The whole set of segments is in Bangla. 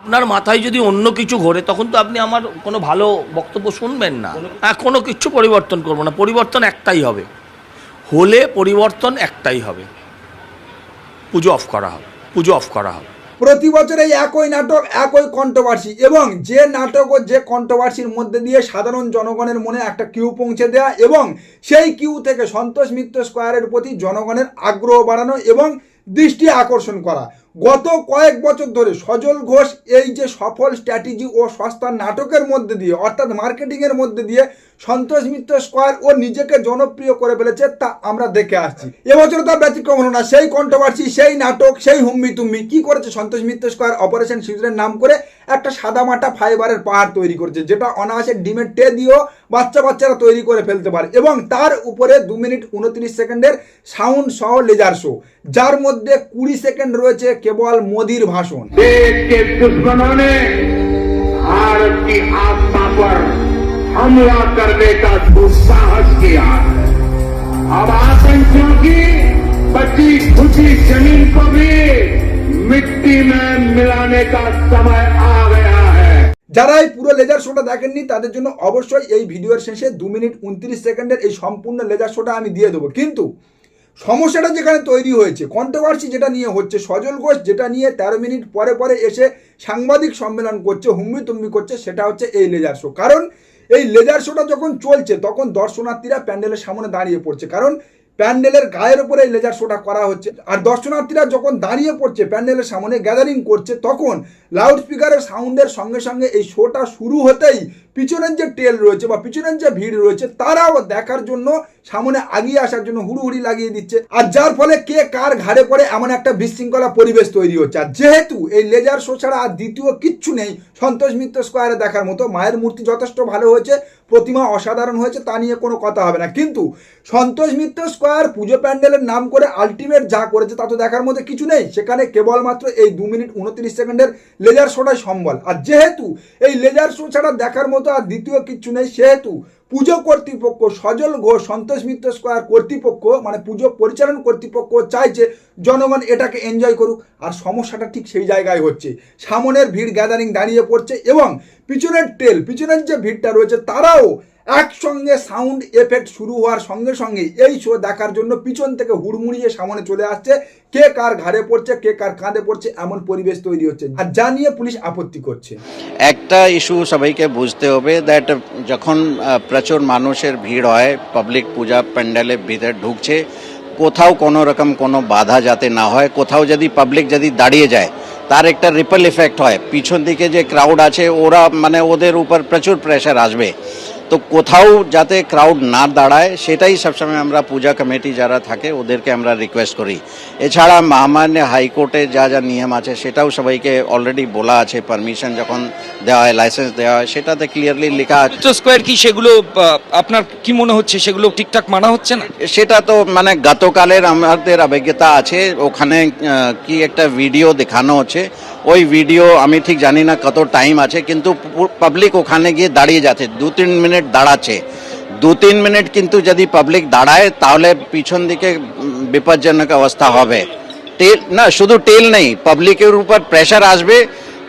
আপনার মাথায় যদি অন্য কিছু ঘোরে তখন তো আপনি আমার কোনো ভালো বক্তব্য শুনবেন না। হ্যাঁ কোনো কিছু পরিবর্তন করব না। পরিবর্তন একটাই হবে। হলে পরিবর্তন একটাই হবে। পুজো অফ করা হবে। পুজো অফ করা হবে। প্রতি বছর এই একই নাটক একই কন্ট্রোভার্সি এবং যে নাটক ও যে কন্ট্রোভার্সির মধ্যে দিয়ে সাধারণ জনগণের মনে একটা কিউ পৌঁছে দেওয়া এবং সেই কিউ থেকে সন্তোষ মিত্র স্কোয়ারের প্রতি জনগণের আগ্রহ বাড়ানো এবং দৃষ্টি আকর্ষণ করা। গত কয়েক বছর ধরে সজল ঘোষ এই যে সফল স্ট্র্যাটেজি ও সস্তা নাটকের মধ্যে দিয়ে, অর্থাৎ মার্কেটিংয়ের মধ্যে দিয়ে সন্তোষ মিত্র স্কোয়ার ও নিজেকে জনপ্রিয় করে ফেলেছে তা আমরা দেখে আসছি। এবছর তার ব্যতিক্রম হলো না। সেই কন্ট্রোভার্সি সেই নাটক, সেই হুম্মি তুম্মি কি করেছে সন্তোষ মিত্র স্কোয়ার? অপারেশন সিঁদুরের নাম করে একটা সাদামাটা ফাইবারের পাহাড় তৈরি করেছে, যেটা অনায়াসে ডিমের টে দিয়েও বাচ্চা বাচ্চারা তৈরি করে ফেলতে পারে। এবং তার উপরে দু মিনিট উনত্রিশ সেকেন্ডের সাউন্ড সহ লেজার শো যার মধ্যে কুড়ি সেকেন্ড রয়েছে কেবল মোদির ভাষণ। देश हमला करने का दुस्साहस किया है अब आतंकियों की बची खुची जमीन को भी मिट्टी में मिलाने का समय आ गया है যারা এই পুরো লেজার শোটা দেখেননি তাদের জন্য অবশ্যই এই ভিডিওর শেষে দু মিনিট উনত্রিশ সেকেন্ডের এই সম্পূর্ণ লেজার শোটা আমি দিয়ে দেবো কিন্তু সমস্যাটা যেখানে তৈরি হয়েছে কন্ট্রোভার্সি যেটা নিয়ে হচ্ছে সজল ঘোষ যেটা নিয়ে তেরো মিনিট পরে পরে এসে সাংবাদিক সম্মেলন করছে হুম্মি তুম্মি করছে সেটা হচ্ছে এই লেজার শো কারণ এই লেজার শোটা যখন চলছে, তখন দর্শনার্থীরা প্যান্ডেলের সামনে দাঁড়িয়ে পড়ছে। কারণ প্যান্ডেলের গায়ের উপরে এই লেজার শোটা করা হচ্ছে। আর দর্শনার্থীরা যখন দাঁড়িয়ে পড়ছে, প্যান্ডেলের সামনে গ্যাদারিং করছে, তখন লাউড স্পিকারের সাউন্ডের সঙ্গে সঙ্গে এই শোটা শুরু হতেই পিছনের যে টেল রয়েছে বা পিছনের যে ভিড় রয়েছে, তারাও দেখার জন্য, সামনে আগিয়ে আসার জন্য হুড়ুহুড়ি লাগিয়ে দিচ্ছে। আর যার ফলে কে কার ঘাড়ে পড়ে এমন একটা বিশৃঙ্খলা পরিবেশ তৈরি হচ্ছে। আর যেহেতু এই লেজার শো ছাড়া আর দ্বিতীয় কিচ্ছু নেই, সন্তোষ মিত্র স্কোয়ারে দেখার মতো মায়ের মূর্তি যথেষ্ট ভালো হয়েছে, প্রতিমা অসাধারণ হয়েছে, তা নিয়ে কোনো কথা হবে না। কিন্তু সন্তোষ মিত্র স্কোয়ার পুজো প্যান্ডেলের নাম করে আলটিমেট যা করেছে, তা তো দেখার মধ্যে কিছু নেই। সেখানে কেবলমাত্র এই দু মিনিট উনত্রিশ সেকেন্ডের লেজার শোটাই সম্বল। আর যেহেতু এই লেজার শো ছাড়া দেখার মতো আর দ্বিতীয় কিচ্ছু নেই, সেহেতু পুজো কর্তৃপক্ষ, সজল ঘোষ, সন্তোষ মিত্র স্কোয়ার কর্তৃপক্ষ মানে পুজো পরিচালন কর্তৃপক্ষ চাইছে জনগণ এটাকে এনজয় করুক। আর সমস্যাটা ঠিক সেই জায়গায় হচ্ছে। সামনের ভিড় গ্যাদারিং দাঁড়িয়ে পড়ছে এবং পিছনের ট্রেল পিছনের যে ভিড়টা রয়েছে, তারাও একসঙ্গে সাউন্ড এফেক্ট শুরু হওয়ার সঙ্গে সঙ্গে এই শো দেখার জন্য পিছন থেকে হুড়মুড়িয়ে সামনে চলে আসছে। কে কার ঘাড়ে পড়ছে, কে কার কাঁধে পড়ছে, এমন পরিবেশ তৈরি হচ্ছে। আর যা নিয়ে পুলিশ আপত্তি করছে। একটা ইস্যু সবাইকে বুঝতে হবে দ্যাট যখন প্রচুর মানুষের ভিড় হয় পাবলিক পূজা প্যান্ডেলের ভিতরে ঢুকছে, কোথাও কোনো রকম কোনো বাধা যাতে না হয়, কোথাও যদি পাবলিক যদি দাঁড়িয়ে যায়, তার একটা রিপল ইফেক্ট হয়। পিছন দিকে যে ক্রাউড আছে, ওরা মানে ওদের উপর প্রচুর প্রেশার আসবে। তো কোথাও যাতে ক্রাউড না দাঁড়ায় সেটাই সবসময় আমরা পূজা কমিটি যারা থাকে ওদেরকে আমরা রিকোয়েস্ট করি। এছাড়া মহামান্য হাইকোর্টে যা যা নিয়ম আছে সেটাও সবাইকে অলরেডি বলা আছে। পারমিশন যখন দেওয়া হয় লাইসেন্স দেওয়া হয় সেটাতে ক্লিয়ারলি লেখা আছে। স্কোয়ার কি সেগুলো আপনার কি মনে হচ্ছে সেগুলো ঠিকঠাক মানা হচ্ছে না? সেটা তো মানে গতকালের আমাদের অভিজ্ঞতা আছে। ওখানে কি একটা ভিডিও দেখানো হচ্ছে। ওই ভিডিও আমি ঠিক জানি না কত টাইম আছে, কিন্তু পাবলিক ওখানে গিয়ে দাঁড়িয়ে যাচ্ছে দু তিন মিনিট দাঁড়াচ্ছে। দু তিন মিনিট কিন্তু যদি পাবলিক দাঁড়ায়, তাহলে পিছন দিকে বিপজ্জনক অবস্থা হবে। টেল না, শুধু টেল নেই পাবলিকের উপর প্রেশার আসবে,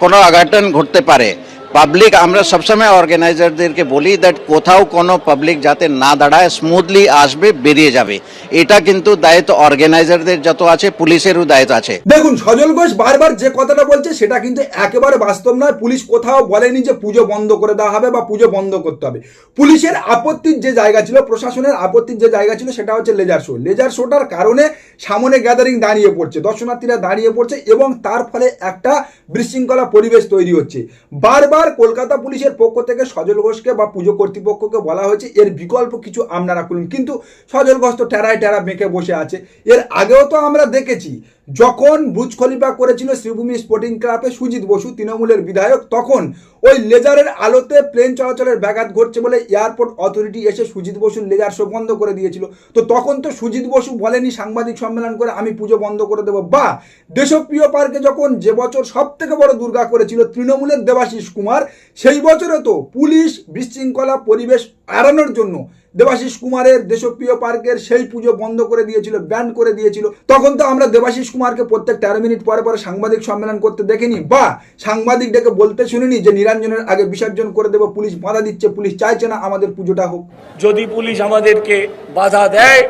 কোনো অঘটন ঘটতে পারে। পাবলিক আমরা সবসময় অর্গানাইজারদেরকে বলি দ্যাট কোথাও কোনো পাবলিক যাতে না দাঁড়ায় স্মুথলি আসবে, বেরিয়ে যাবে। এটা কিন্তু দায়িত্ব অর্গানাইজারদের যত আছে, পুলিশেরও দায়িত্ব আছে। দেখুন, সজল ঘোষ বারবার যে কথাটা বলছে, সেটা কিন্তু একেবারে বাস্তব নয়। পুলিশ কোথাও বলেনি যে পুজো বন্ধ করে দেওয়া হবে বা পুজো বন্ধ করতে হবে। পুলিশের আপত্তির যে জায়গা ছিল, প্রশাসনের আপত্তির যে জায়গা ছিল, সেটা হচ্ছে লেজার শো লেজার শোটার কারণে সামনে গ্যাদারিং দাঁড়িয়ে পড়ছে, দর্শনার্থীরা দাঁড়িয়ে পড়ছে এবং তার ফলে একটা বিশৃঙ্খলা পরিবেশ তৈরি হচ্ছে। বারবার কলকাতা পুলিশের পক্ষ থেকে সজল ঘোষকে বা পুজো কর্তৃপক্ষকে বলা হয়েছে, এর বিকল্প কিছু আপনারা করুন কিন্তু সজল ঘোষ তো টেরায় টেরা বেঁকে বসে আছে। এর আগেও তো আমরা দেখেছি যখন বুজ খলিফা করেছিল শ্রীভূমি স্পোর্টিং ক্লাবে সুজিত বসু, তৃণমূলের বিধায়ক, তখন ওই লেজারের আলোতে প্লেন চলাচলের ব্যাঘাত ঘটছে বলে এয়ারপোর্ট অথরিটি এসে সুজিত বসুর লেজার শো বন্ধ করে দিয়েছিল। তো তখন তো সুজিত বসু বলেনি সাংবাদিক সম্মেলন করে আমি পুজো বন্ধ করে দেবো। বা দেশপ্রিয় পার্কে যখন যে বছর সব থেকে বড় দুর্গা করেছিল তৃণমূলের দেবাশিস কুমার, সেই বছরে তো পুলিশ বিশৃঙ্খলা পরিবেশ এড়ানোর জন্য দেবাশিস কুমারের দেশপ্রিয় পার্কের সেই পুজো বন্ধ করে দিয়েছিল ব্যান করে দিয়েছিল। তখন তো আমরা দেবাশিস কুমারকে প্রত্যেক তেরো মিনিট পরে পরে সাংবাদিক সম্মেলন করতে দেখিনি। বা সাংবাদিক ডেকে বলতে শুনিনি যে নিরঞ্জনের আগে বিসর্জন করে দেবো, পুলিশ বাধা দিচ্ছে, পুলিশ চাইছে না, আমাদের পুজোটা হোক। যদি পুলিশ আমাদেরকে বাধা দেয়,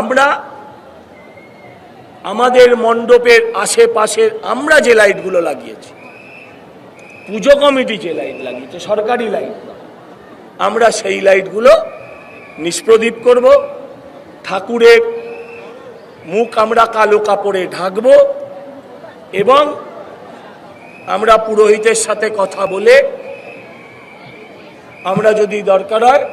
আমরা আমাদের মণ্ডপের আশেপাশের আমরা যে লাইটগুলো লাগিয়েছি, পুজো কমিটি যে লাইট লাগিয়েছে, সরকারি লাইট, আমরা সেই লাইটগুলো নিষ্প্রদীপ করব, ঠাকুরের মুখ আমরা কালো কাপড়ে ঢাকব এবং আমরা পুরোহিতের সাথে কথা বলে আমরা যদি দরকার হয়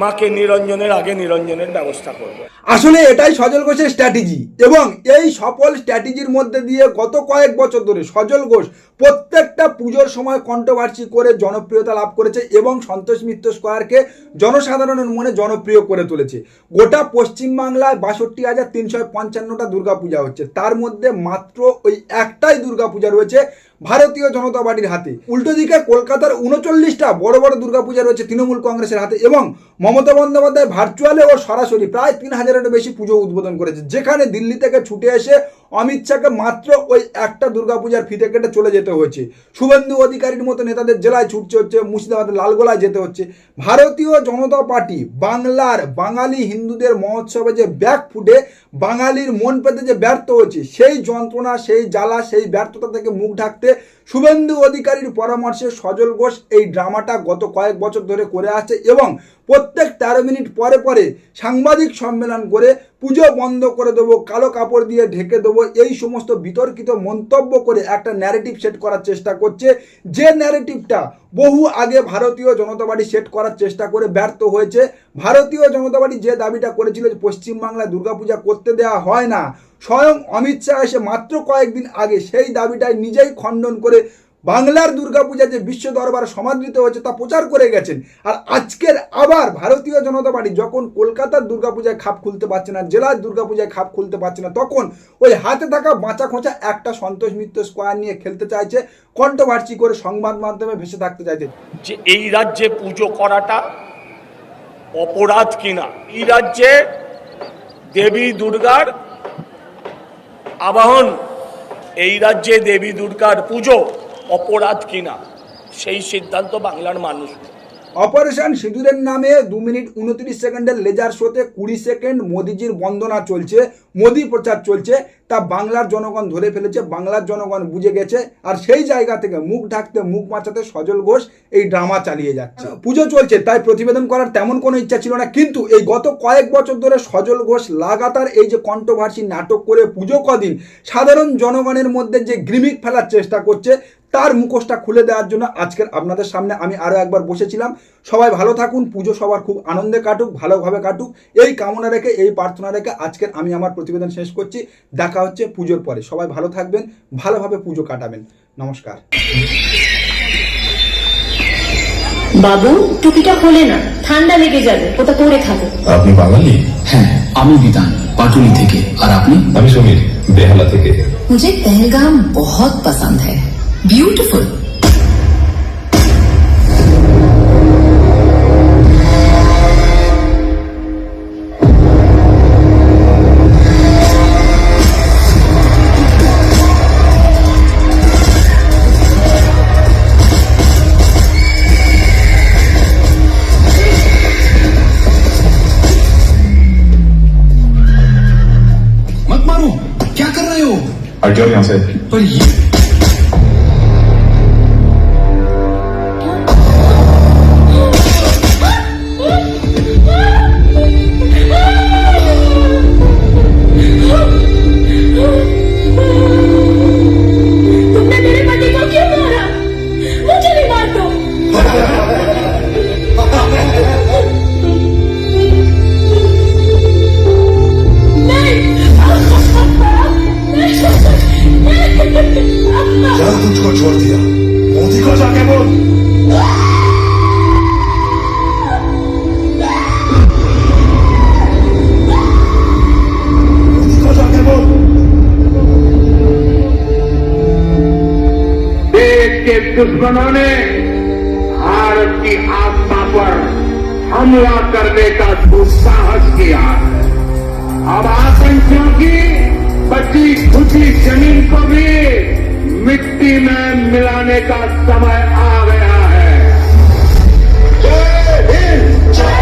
মাকে নিরঞ্জনের আগে নিরঞ্জনের ব্যবস্থা করব। আসলে এটাই সজল ঘোষের স্ট্র্যাটেজি এবং এই সফল স্ট্র্যাটেজির মধ্যে দিয়ে গত কয়েক বছর ধরে সজল ঘোষ প্রত্যেকটা পুজোর সময় কন্ট্রোভার্সি করে জনপ্রিয়তা লাভ করেছে এবং সন্তোষ মিত্র স্কোয়ারকে জনসাধারণের মনে জনপ্রিয় করে তুলেছে। গোটা পশ্চিমবাংলায় বাষট্টি হাজার তিনশো পঞ্চান্নটা দুর্গাপূজা হচ্ছে। তার মধ্যে মাত্র ওই একটাই দুর্গাপূজা রয়েছে ভারতীয় জনতা পার্টির হাতে। উল্টো দিকে কলকাতার উনচল্লিশটা বড় বড় দুর্গাপূজা রয়েছে তৃণমূল কংগ্রেসের হাতে এবং মমতা বন্দ্যোপাধ্যায় ভার্চুয়ালে ও সরাসরি প্রায় তিন হাজারেরও বেশি পুজো উদ্বোধন করেছে। যেখানে দিল্লি থেকে ছুটে এসে অমিত শাহকে মাত্র ওই একটা দুর্গাপূজার ফিতে কেটে চলে যেতে হয়েছে। শুভেন্দু অধিকারীর মতো নেতাদের জেলায় ছুটছে হচ্ছে, মুর্শিদাবাদের লালগোলায় যেতে হচ্ছে। ভারতীয় জনতা পার্টি, বাংলার বাঙালি হিন্দুদের মহোৎসবে যে ব্যাক ফুটে, বাঙালির মন পেতে যে ব্যর্থ হয়েছে, সেই যন্ত্রণা, সেই জ্বালা, সেই ব্যর্থতা থেকে মুখ ঢাকতে শুভেন্দু অধিকারীর পরামর্শে সজল ঘোষ এই ড্রামাটা গত কয়েক বছর ধরে করে আসছে এবং প্রত্যেক তেরো মিনিট পরে পরে সাংবাদিক সম্মেলন করে পুজো বন্ধ করে দেবো, কালো কাপড় দিয়ে ঢেকে দেবো, এই সমস্ত বিতর্কিত মন্তব্য করে একটা ন্যারেটিভ সেট করার চেষ্টা করছে। যে ন্যারেটিভটা বহু আগে ভারতীয় জনতা পার্টি সেট করার চেষ্টা করে ব্যর্থ হয়েছে। ভারতীয় জনতা পার্টি যে দাবিটা করেছিল যে পশ্চিমবাংলায় দুর্গাপূজা করতে দেওয়া হয় না, স্বয়ং অমিত শাহ এসে মাত্র কয়েকদিন আগে সেই দাবিটাই নিজেই খণ্ডন করে বাংলার দুর্গাপূজা যে বিশ্ব দরবারে সমাদৃত হয়েছে তা প্রচার করে গেছেন। আর আজকের আবার ভারতীয় জনতা পার্টি যখন কলকাতার দুর্গাপূজায় খাপ খুলতে পারছে না, জেলার দুর্গাপূজায় খাপ খুলতে পারছে না, তখন ওই হাতে থাকা বাঁচা খোঁচা একটা সন্তোষ মিত্র স্কোয়ার নিয়ে খেলতে চাইছে কণ্ঠভার্সি করে সংবাদ মাধ্যমে ভেসে থাকতে চাইছে। যে এই রাজ্যে পুজো করাটা অপরাধ কিনা? এই রাজ্যে দেবী দুর্গার আবাহন, এই রাজ্যে দেবী দুর্গার পুজো অপরাধ কিনা? সেই সিদ্ধান্ত বাংলার মানুষ। অপারেশন সিঁদুরের নামে দু মিনিট উনত্রিশ সেকেন্ডের লেজার শোতে কুড়ি সেকেন্ড মোদিজির বন্দনা চলছে, মোদি প্রচার চলছে, তা বাংলার জনগণ ধরে ফেলেছে, বাংলার জনগণ বুঝে গেছে, আর সেই জায়গা থেকে মুখ ঢাকতে, মুখ বাঁচাতে সজল ঘোষ এই ড্রামা চালিয়ে যাচ্ছে। পুজো চলছে, তাই প্রতিবেদন করার তেমন কোনো ইচ্ছা ছিল না, কিন্তু এই গত কয়েক বছর ধরে সজল ঘোষ লাগাতার এই যে কন্ট্রোভার্সি নাটক করে পুজো কদিন, সাধারণ জনগণের মধ্যে যে গ্রিমিক ফেলার চেষ্টা করছে তার মুখোশটা খুলে দেওয়ার জন্য আজকের আপনাদের সামনে আমি আরও একবার বসেছিলাম সবাই ভালো থাকুন পুজো সবার খুব আনন্দে কাটুক ভালোভাবে কাটুক এই কামনা রেখে এই প্রার্থনা রেখে আজকের আমি আমার প্রতিবেদন শেষ করছি দেখা হচ্ছে পুজোর পরে সবাই ভালো থাকবেন ভালোভাবে পুজো কাটাবেন নমস্কার বাবু টুপিটা খোলে না ঠান্ডা লেগে যাবে ওটা পরে থাকো আপনি বাঙালি হ্যাঁ আমি বিধান পাটুলি থেকে আর আপনি আমি সমীর বেহালা থেকে मुझे पहलगाम बहुत पसंद है ब्यूटीफुल मत मारो। क्या कर रहे हो? हट जाओ यहाँ से। पर ये जब तुझको छोड़ दिया मोदी को जाके बोल के दुश्मनों ने भारत की आत्मा पर हमला करने का दुस्साहस किया है। अब आतंकियों की बची खुची ज़मीन को भी मिट्टी में मिलाने का समय आ गया है। जय हिंद!